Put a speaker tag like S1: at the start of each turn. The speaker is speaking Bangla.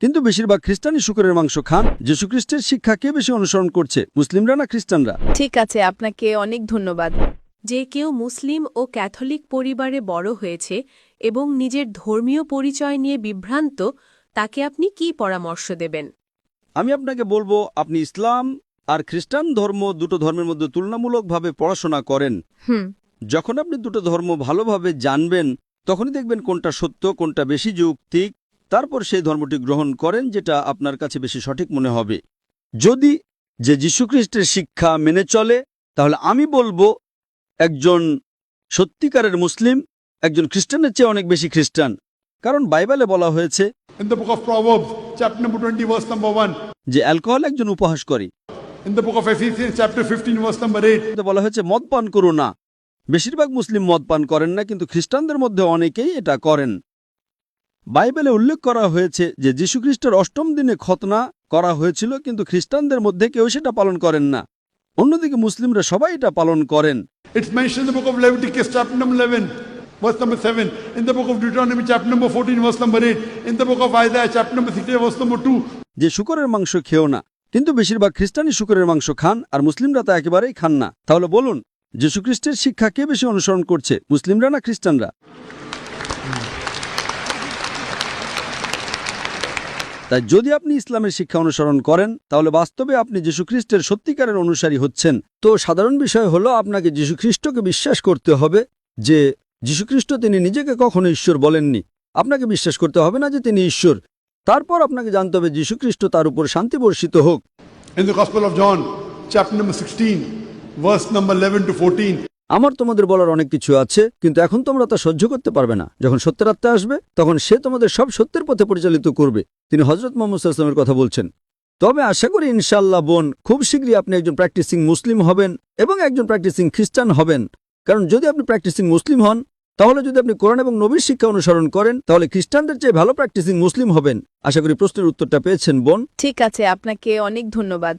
S1: কিন্তু বেশিরভাগ খ্রিস্টানই শুকরের মাংস খান। যীশু খ্রিস্টের শিক্ষা কে বেশি অনুসরণ করছে মুসলিমরা না খ্রিস্টানরা?
S2: ঠিক আছে আপনাকে অনেক ধন্যবাদ।
S3: যে কেউ মুসলিম ও ক্যাথলিক পরিবারে বড় হয়েছে এবং নিজের ধর্মীয় পরিচয় নিয়ে বিভ্রান্ত তাকে আপনি কি পরামর্শ দেবেন?
S1: আমি আপনাকে বলব আপনি ইসলাম আর খ্রিস্টান ধর্ম দুটো ধর্মের মধ্যে তুলনামূলকভাবে পড়াশোনা করেন। যখন আপনি দুটো ধর্ম ভালোভাবে জানবেন তখনই দেখবেন কোনটা সত্য কোনটা বেশি যৌক্তিক। তারপর সেই ধর্মটি গ্রহণ করেন যেটা আপনার কাছে বেশি সঠিক মনে হবে যদি যে যীশুখ্রিস্টের শিক্ষা মেনে চলে তাহলে আমি বলব একজন সত্যিকারের মুসলিম একজন খ্রিস্টানের চেয়ে অনেক বেশি খ্রিস্টান কারণ বাইবেলে বলা হয়েছে
S4: In the book of Proverbs, chapter number 20, verse number 1.
S1: যে অ্যালকোহল একজন উপহাস করে
S4: In the book of Ephesians, chapter 15, verse number 8.
S1: এতে বলা হয়েছে মদ পান করো না বেশিরভাগ মুসলিম মদ পান করেন না কিন্তু খ্রিস্টানদের মধ্যে অনেকেই এটা করেন বাইবেলে উল্লেখ করা হয়েছে যে যীশুখ্রিস্টের অষ্টম দিনে খতনা করা হয়েছিল কিন্তু খ্রিস্টানদের মধ্যে কেউ সেটা পালন করেন না অন্যদিকে মুসলিমরা সবাই এটা পালন করেন
S4: It's mentioned in the book of Leviticus, chapter number 11, verse number 7. In the book of Deuteronomy, chapter number 14, verse number 8. In the book of Isaiah, chapter number 16, verse number 2.
S1: যে শুকরের মাংস খেও না কিন্তু বেশিরভাগ খ্রিস্টানই শুকরের মাংস খান আর মুসলিমরা তা একেবারেই খান না তাহলে বলুন যীশুখ্রিস্টের শিক্ষা কে বেশি অনুসরণ করছে মুসলিমরা না খ্রিস্টানরা তাই যদি আপনি ইসলামের শিক্ষা অনুসরণ করেন তাহলে বাস্তবে আপনি যীশুখ্রিস্টের সত্যিকারের অনুসারী হচ্ছেন। তো সাধারণ বিষয় হলো আপনাকে যীশুখ্রিস্টকে বিশ্বাস করতে হবে যে যীশুখ্রিস্ট তিনি নিজেকে কখনো ঈশ্বর বলেননি। আপনাকে বিশ্বাস করতে হবে না যে তিনি ঈশ্বর। তারপর আপনাকে জানতে হবে যীশুখ্রিস্ট তার উপর শান্তি বর্ষিত হোক।
S4: In the Gospel of John, chapter number 16, verse number 11 to 14.
S1: আমার তোমাদের বলার অনেক কিছু আছে, কিন্তু এখন তোমরা তা সহ্য করতে পারবে না। যখন সত্যের আত্মা আসবে, তখন সে তোমাদের সব সত্যের পথে পরিচালিত করবে। তিনি হজরত মোহাম্মদ সাল্লামের কথা বলছেন। তবে আশা করি ইনশাল্লাহ বোন, খুব শীঘ্রই আপনি একজন প্র্যাকটিসিং মুসলিম হবেন এবং একজন প্র্যাকটিসিং খ্রিস্টান হবেন। কারণ যদি আপনি প্র্যাকটিসিং মুসলিম হন, তাহলে যদি আপনি কোরআন এবং নবীর শিক্ষা অনুসরণ করেন, তাহলে খ্রিস্টানদের চেয়ে ভালো প্র্যাকটিসিং মুসলিম হবেন। আশা করি প্রশ্নের উত্তরটা পেয়েছেন বোন।
S2: ঠিক আছে, আপনাকে অনেক ধন্যবাদ।